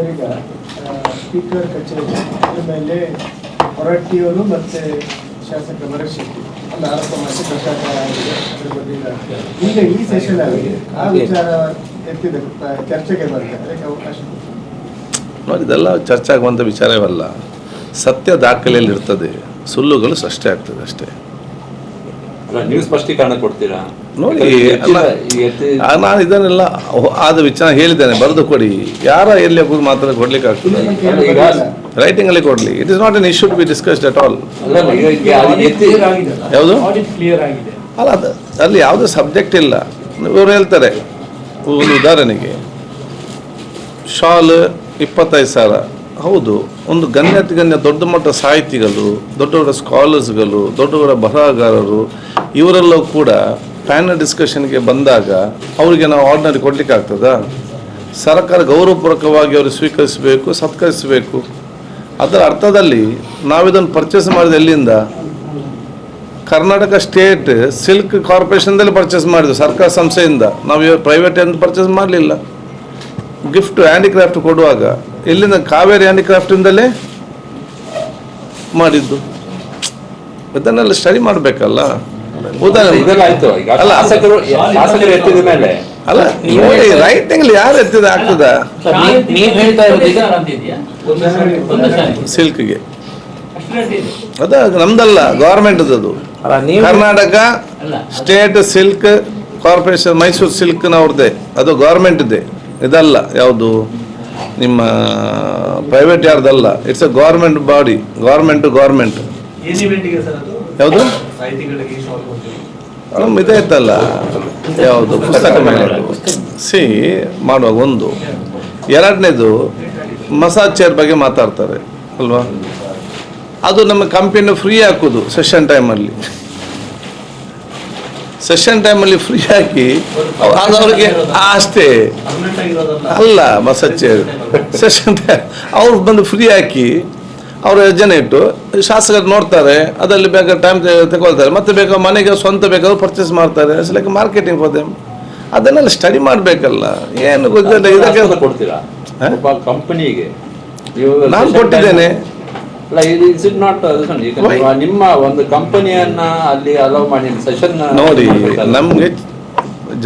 Sir ಈಗ speaker ಕಚೇರಿ ಅದ್ರ ಮೇಲೆ ಹೊರಟ್ಟಿಯವರು ಮತ್ತೆ ಶಾಸಕ ಭರತ್ ಶೆಟ್ಟಿ. ಒಂದು ಆರೋಪ ಮಾಡಿ ಭ್ರಷ್ಟಾಚಾರ ಆಗಿದೆ ಅದ್ರ ಬಗ್ಗೆ ಈಗ ಈ ಸೆಷನ್ ಆಗಿದೆ ಆ ವಿಚಾರ ಎತ್ತಿದ ಚರ್ಚೆಗೆ ಬರ್ತದೆ ಅದಕ್ಕೆ ಅವಕಾಶ ಇದೆಲ್ಲ ಚರ್ಚೆ ಆಗುವಂಥ ವಿಚಾರವಲ್ಲ. ಸತ್ಯ ದಾಖಲೆಯಲ್ಲಿ ಇರ್ತದೆ ಸುಳ್ಳುಗಳು ಸೃಷ್ಟಿ ಆಗ್ತದೆ ಅಷ್ಟೇ. ಅಲ್ಲ ನೀವು ಸ್ಪಷ್ಟೀಕರಣ ಕೊಡ್ತೀರಾ? ನೋಡಿ ನಾನು ಇದನ್ನೆಲ್ಲ ಆದ ವಿಚಾರ ಹೇಳಿದ್ದೇನೆ ಬರೆದು ಕೊಡಿ. ಯಾರ ಎಲ್ಲಿ ಕೂತು ಮಾತ್ರ ಕೊಡ್ಲಿಕ್ಕೆ ಆಗ್ತದೆ. ರೈಟಿಂಗ್ ಅಲ್ಲಿ ಕೊಡ್ಲಿ. It is not an issue to be discussed at all ಯಾವುದು? ಕ್ಲಿಯರ್ ಆಗಿದೆ. ಅಲ್ಲ ಅದು ಅಲ್ಲಿ ಯಾವುದೇ ಸಬ್ಜೆಕ್ಟ್ ಇಲ್ಲ. ಇವರು ಹೇಳ್ತಾರೆ ಒಂದು ಉದಾಹರಣೆಗೆ ಶಾಲ್ ಇಪ್ಪತ್ತೈದು ಸಾವಿರ. ಹೌದು, ಒಂದು ಗಣ್ಯತಿ ಗಣ್ಯ ದೊಡ್ಡ ಮಟ್ಟ ಸಾಹಿತಿಗಳು, ದೊಡ್ಡ ದೊಡ್ಡ ಸ್ಕಾಲರ್ಸ್ಗಳು ದೊಡ್ಡ ದೊಡ್ಡ ಬರಹಗಾರರು, ಇವರೆಲ್ಲವೂ ಕೂಡ ಪ್ಯಾನಲ್ ಡಿಸ್ಕಷನ್ಗೆ ಬಂದಾಗ ಅವರಿಗೆ ನಾವು ಆರ್ಡಿನರಿ ಕೊಡ್ಲಿಕ್ಕೆ ಆಗ್ತದಾ? ಸರ್ಕಾರ ಗೌರವಪೂರ್ವಕವಾಗಿ ಅವರು ಸ್ವೀಕರಿಸಬೇಕು, ಸತ್ಕರಿಸಬೇಕು. ಅದರ ಅರ್ಥದಲ್ಲಿ ನಾವಿದನ್ನು ಪರ್ಚೇಸ್ ಮಾಡಿದ ಎಲ್ಲಿಂದ? ಕರ್ನಾಟಕ ಸ್ಟೇಟ್ ಸಿಲ್ಕ್ ಕಾರ್ಪೊರೇಷನ್ದಲ್ಲಿ ಪರ್ಚೇಸ್ ಮಾಡಿದ್ವಿ ಸರ್ಕಾರ ಸಂಸ್ಥೆಯಿಂದ. ನಾವು ಪ್ರೈವೇಟ್ ಎಂದು ಪರ್ಚೇಸ್ ಮಾಡಲಿಲ್ಲ. ಗಿಫ್ಟ್ ಹ್ಯಾಂಡಿಕ್ರಾಫ್ಟ್ ಕೊಡುವಾಗ ಇಲ್ಲಿಂದ ಕಾವೇರಿ ಹ್ಯಾಂಡಿಕ್ರಾಫ್ಟಿಂದಲೇ ಮಾಡಿದ್ದು? ಇದನ್ನೆಲ್ಲ ಸ್ಟಡಿ ಮಾಡಬೇಕಲ್ಲ? ಅಲ್ಲ. ನೋಡಿ ರೈಟಿಂಗ್ ಯಾರು ಎತ್ತಿದ ಆಗ್ತದ? ಸಿಲ್ಕ್ಗೆ ಅದ ನಮ್ದಲ್ಲ ಗೌರ್ಮೆಂಟ್ ಅದು Karnataka state silk corporation Mysore ಸಿಲ್ಕ್ನವ್ರದ್ದೇ ಅದು ಗೌರ್ಮೆಂಟ್ ಇದೆ ಇದಲ್ಲ ಯಾವುದು? ನಿಮ್ಮ private ಯಾರ್ದಲ್ಲ? It's a government body government government sir ಅದು? ಯಾವುದು? ಸಾಹಿತಿಗಳಿಗೆ ಶಾಲ್ ಕೊಡ್ತೀವಿ ನಮ್ಮ ಇದೇ ಇತ್ತಲ್ಲ? ಯಾವುದು? ಪುಸ್ತಕ ಮೇಲೆ. ಸಿ ಮಾಡುವಾಗ ಒಂದು. ಎರಡನೇದು ಮಸಾಜ್ ಚೇರ್ ಬಗ್ಗೆ ಮಾತಾಡ್ತಾರೆ ಅಲ್ವಾ? ಅದು ನಮ್ಮ ಕಂಪನಿ ಫ್ರೀ ಹಾಕೋದು ಸೆಷನ್ ಟೈಮಲ್ಲಿ ಸೆಷನ್ ಟೈಮಲ್ಲಿ ಫ್ರೀ ಹಾಕಿ ಅದು ಅವ್ರಿಗೆ ಅಷ್ಟೇ ಅಲ್ಲ ಮಸಾಜ್ ಸೆಷನ್ ಟೈಮ್ ಅವ್ರು ಬಂದು ಫ್ರೀ ಹಾಕಿ ಅವ್ರ ಯೋಜನೆ ಇಟ್ಟು ಶಾಸಕರು ನೋಡ್ತಾರೆ ಅದರಲ್ಲಿ ಬೇಕಾದ ಟೈಮ್ ತಗೊಳ್ತಾರೆ ಮತ್ತೆ ಬೇಕಾದ ಮನೆಗೆ ಸ್ವಂತ ಬೇಕಾದ್ರು ಪರ್ಚೇಸ್ ಮಾಡ್ತಾರೆ. ಲೈಕ್ ಮಾರ್ಕೆಟಿಂಗ್ ಫಾರ್ ದೆಮ್ ಅದನ್ನೆಲ್ಲ ಸ್ಟಡಿ ಮಾಡಬೇಕಲ್ಲ. ಏನು ಗೊತ್ತಿಲ್ಲ. ಇದಕ್ಕೆ? ಕಂಪನಿಗೆ ನಾನು ಕೊಟ್ಟಿದ್ದೇನೆ. It not? ನೀವು ನಿಮ್ಮ ಒಂದು ಕಂಪನಿಯನ್ನ ಅಲ್ಲಿ ಅಲೋ ಮಾಡಿ ಸೆಷನ್ ನೋಡಿ ನಮಗೆ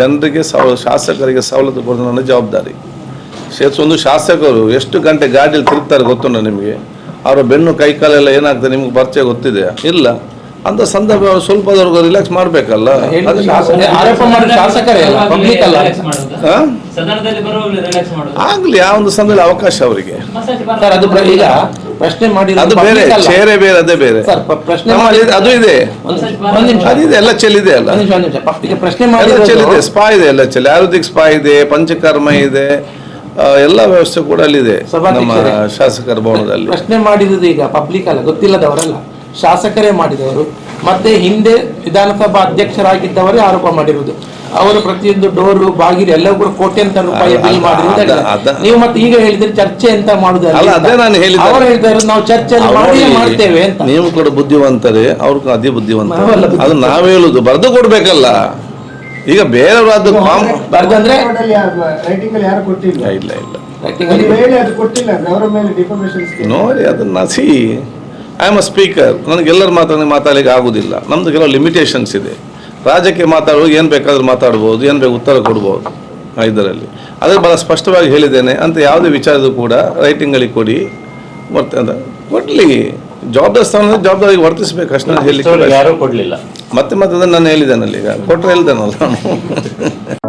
ಜನರಿಗೆ ಶಾಸಕರಿಗೆ ಸವಲತ್ತು ಕೊಡೋದು ನನ್ನ ಜವಾಬ್ದಾರಿ. ಶೇಷ ಒಂದು ಶಾಸಕರು ಎಷ್ಟು ಗಂಟೆ ಗಾಡಿಯಲ್ಲಿ ತಿರುಗ್ತಾರೆ ಗೊತ್ತುಂಟ ನಿಮಗೆ? ಅವರ ಬೆನ್ನು ಕೈಕಾಲೆಲ್ಲ ಏನಾಗ್ತದೆ ನಿಮ್ಗೆ ಪರಿಚಯ ಗೊತ್ತಿದೆಯಾ? ಇಲ್ಲ. ಅಂತ ಸಂದರ್ಭ ಸ್ವಲ್ಪ ಸ್ವಲ್ಪದವರೆಗೂ ರಿಲ್ಯಾಕ್ಸ್ ಮಾಡಬೇಕಲ್ಲ? ಆಗ್ಲಿ ಆ ಒಂದು ಸಂದರ್ಭ ಅವಕಾಶ ಅವರಿಗೆ. ಸರ್ ಅದು ಪ್ರ- ಈಗ ಪ್ರಶ್ನೆ ಮಾಡಿ ಅದು ಬೇರೆ ಚೇರೆ ಬೇರೆ ಅದೇ ಬೇರೆ. ಸರ್ ಪ್ರಶ್ನೆ ಅದು ಇದೆ. ಅದಿದೆ ಎಲ್ಲ ಚೆಲ್ಲಿದೆ ಅಲ್ಲ. ಪ್ರಶ್ನೆ ಮಾಡಿ ಚೆಲ್ಲಿದೆ ಸ್ಪಾ ಇದೆ ಎಲ್ಲ ಚೆಲ್ಲಿ ಆಯುರ್ವೇದಿಕ್ ಸ್ಪಾ ಇದೆ ಪಂಚಕರ್ಮ ಇದೆ. ಎಲ್ಲ ವ್ಯವಸ್ಥೆ ಕೂಡ ಅಲ್ಲಿದೆ ನಮ್ಮ. ಶಾಸಕರ ಭವನದಲ್ಲಿ. ಪ್ರಶ್ನೆ ಮಾಡಿರೋದು ಈಗ ಪಬ್ಲಿಕ್ ಅಲ್ಲ ಗೊತ್ತಿಲ್ಲದವರಲ್ಲ. ಶಾಸಕರೇ ಮಾಡಿದವರು ಮತ್ತೆ ಹಿಂದೆ ವಿಧಾನಸಭಾ ಅಧ್ಯಕ್ಷರಾಗಿದ್ದವರೇ ಆರೋಪ ಮಾಡಿರುವುದು. ಅವರು ಪ್ರತಿಯೊಂದು ಡೋರು ಬಾಗಿಲು ಎಲ್ಲವೂ ಕೂಡ ಕೋಟ್ಯಂತರ ರೂಪಾಯಿ ಬಿಲ್ ಅದ- ಮಾಡಿರುವುದು ಅದ- ಹೇಳಿದ್ದಾರೆ. ಅದ- ನೀವು ಮತ್ತೆ ಈಗ ಹೇಳಿದ್ರೆ ಚರ್ಚೆ ಅಂತ ಮಾಡುದು ಅಲ್ಲ, ಅದೇ ನಾನು ಹೇಳಿದ್ದು. ಅವರು ಹೇಳ್ತಾರೆ ನಾವು ಚರ್ಚೆ ಮಾಡಿ ಮಾಡ್ತೇವೆ ಅಂತ. ನೀವು ಕೂಡ ಬುದ್ಧಿವಂತರೇ ಅವ್ರು ಅದೇ ಬುದ್ಧಿವಂತ. ಅದು ನಾವು ಹೇಳುದು ಬರೆದು ಕೊಡ್ಬೇಕಲ್ಲ. ಈಗ ಬೇರೆಯವರಾದ ಬರ್ದಂದ್ರೆ ರೈಟಿಂಗ್ ಅಲ್ಲಿ ಯಾರು ಕೊಟ್ಟಿಲ್ಲ? ಇಲ್ಲ ಇಲ್ಲ writing ಅಲ್ಲಿ ನೀವು ಹೇಳಿ ಅದು ಕೊಟ್ಟಿಲ್ಲ ಅಂದ್ರೆ ಮೇಲೆ ಡಿಫಾರ್ಮೇಶನ್ ನೋಡಿ ಅದನ್ನ see I am a speaker ನನಗೆ ಎಲ್ಲರ ಮಾತಾಡಿ ಮಾತಾಡಲಿಕ್ಕೆ ಆಗೋದಿಲ್ಲ. ನಮ್ಮದು ಕೆಲವು ಲಿಮಿಟೇಷನ್ಸ್ ಇದೆ. ರಾಜ್ಯಕ್ಕೆ ಮಾತಾಡುವಾಗ ಏನು ಬೇಕಾದರೂ ಮಾತಾಡ್ಬೋದು ಏನು ಬೇಕು ಉತ್ತರ ಕೊಡ್ಬೋದು ಇದರಲ್ಲಿ. ಅದೇ ಭಾಳ ಸ್ಪಷ್ಟವಾಗಿ ಹೇಳಿದ್ದೇನೆ. ಅಂತ ಯಾವುದೇ ವಿಚಾರದ ಕೂಡ ರೈಟಿಂಗಲ್ಲಿ ಕೊಡಿ. ಮತ್ತೆ ಅಂತ ಕೊಡಲಿ. ಜವಾಬ್ದಾರಿ ಸ್ಥಾನ ಜವಾಬ್ದಾರಿ ವರ್ತಿಸ್ಬೇಕು. ಅಷ್ಟೇ ಹೇಳಿ ಯಾರೂ ಕೊಡ್ಲಿಲ್ಲ. ಮತ್ತೆ ಮತ್ತೆ ಅದನ್ನು ನಾನು ಹೇಳಿದ್ದೇನಲ್ಲ ಈಗ. ಕೊಟ್ಟರೆ ಹೇಳ್ದೇನಲ್ಲ ನಾನು.